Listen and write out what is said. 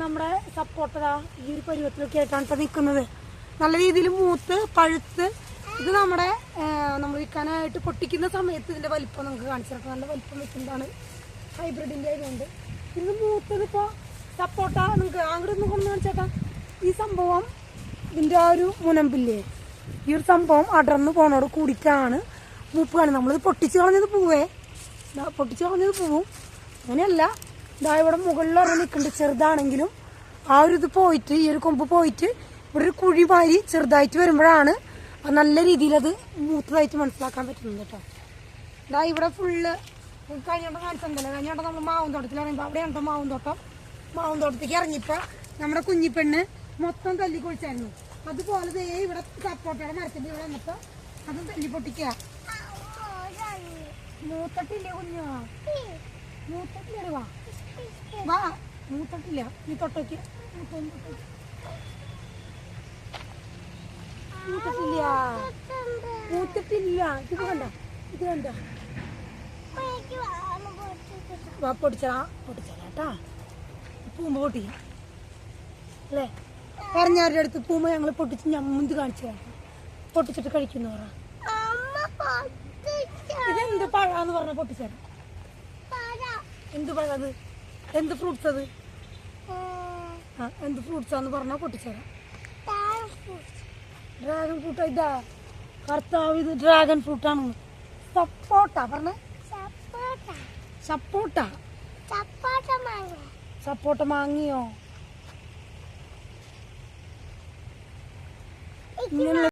നമ്മുടെ സപ്പോർട്ടർ ഈ ഒരു പരുവത്തിലൊക്കെ ആയിട്ടാണ് ട്ടോ നിൽക്കുന്നത് നല്ല രീതിയിൽ മൂത്ത് പഴുത്ത് ഇത് നമ്മുടെ നമ്മൾ വിൽക്കാനായിട്ട് പൊട്ടിക്കുന്ന സമയത്ത് ഇതിന്റെ വലിപ്പം നമുക്ക് കാണിച്ചു തരാം. നല്ല വലിപ്പം വെക്കുന്നതാണ് ഹൈബ്രിഡിന്റെ ആയതുകൊണ്ട്. ഇത് മൂത്തത് ഇപ്പോൾ സപ്പോർട്ട നിങ്ങൾക്ക് അങ്ങോട്ട് ഒന്ന് കൊണ്ടു കാണിച്ചേക്കാം. ഈ സംഭവം ഇതിന്റെ ആ ഒരു മുനമ്പില്ലേ? ഈ ഒരു സംഭവം അടർന്ന് പോണോട് കൂടിയിട്ടാണ് മൂപ്പ് കാണുന്നത്. നമ്മളിത് പൊട്ടിച്ച് കളഞ്ഞത് പോവേ. പൊട്ടിച്ച് കളഞ്ഞത് പൂവും. അങ്ങനെയല്ല. ഇതാ ഇവിടെ മുകളിൽ ഒരെണ്ണം നിൽക്കുന്നുണ്ട്. ചെറുതാണെങ്കിലും ആ ഒരു ഇത് പോയിട്ട് ഈ ഒരു കൊമ്പ് പോയിട്ട് ഇവിടെ ഒരു കുഴി മാരി ചെറുതായിട്ട് വരുമ്പോഴാണ് അത് നല്ല രീതിയിൽ അത് മൂത്തതായിട്ട് മനസ്സിലാക്കാൻ പറ്റുന്നത് കേട്ടോ. ഇതാ ഇവിടെ ഫുള്ള് കഴിഞ്ഞോട്ടം കാണിച്ചിട്ടുണ്ടല്ലോ കഴിഞ്ഞോട്ടം നമ്മൾ മാവും തോട്ടത്തിൽ ഇറങ്ങുമ്പോൾ അവിടെ ഉണ്ടോ മാവും തോട്ടം മാവും തോട്ടത്തേക്ക് ഇറങ്ങിയപ്പോൾ നമ്മുടെ കുഞ്ഞിപ്പെണ്ണ് മൊത്തം തല്ലി കുഴിച്ചായിരുന്നു. അതുപോലെ ദേ ഇവിടെ സപ്പോട്ടയുടെ മരത്തിന്റെ ഇവിടെ വന്നപ്പോൾ അതും തല്ലി പൊട്ടിക്കുക. മൂത്തട്ടില്ലേ കുഞ്ഞോ? മൂത്തട്ടില്ലേ വാ വാ മൂത്തട്ടില്ല നീ തൊട്ടോക്ക്. മൂത്തട്ടില്ല മൂത്തട്ടില്ല ഇത് കണ്ട? ഇത് കണ്ട? പൊടിച്ചടാ പൊടിച്ചടാ കേട്ടാ പൂമ്പ പൊട്ടിക്കാം അല്ലേ? പറഞ്ഞാരുടെ അടുത്ത് പൂമ്പ ഞങ്ങൾ പൊട്ടിച്ച് ഞമ്മന്ത് കാണിച്ചു തരാം പൊട്ടിച്ചിട്ട് കഴിക്കുന്നു പറ. ഇതെന്ത് പഴാന്ന് പറഞ്ഞ പൊട്ടിച്ചേരാം എന്ത് പഴത് എന്ത് ഫ്രൂട്ട്സ് അത്? ആ. എന്ത് ഫ്രൂട്ട്സ് ആന്ന് പറഞ്ഞാൽ പൊട്ടിച്ചേരാം. ഡ്രാഗൺ ഫ്രൂട്ട് ഇതാ. കർത്താവ് ഇത് ഡ്രാഗൺ ഫ്രൂട്ട് ഫ്രൂട്ടാണ് സപ്പോട്ട പറഞ്ഞ. സപ്പോട്ട. സപ്പോട്ട. മാങ്ങിയോ? ഇങ്ങനെ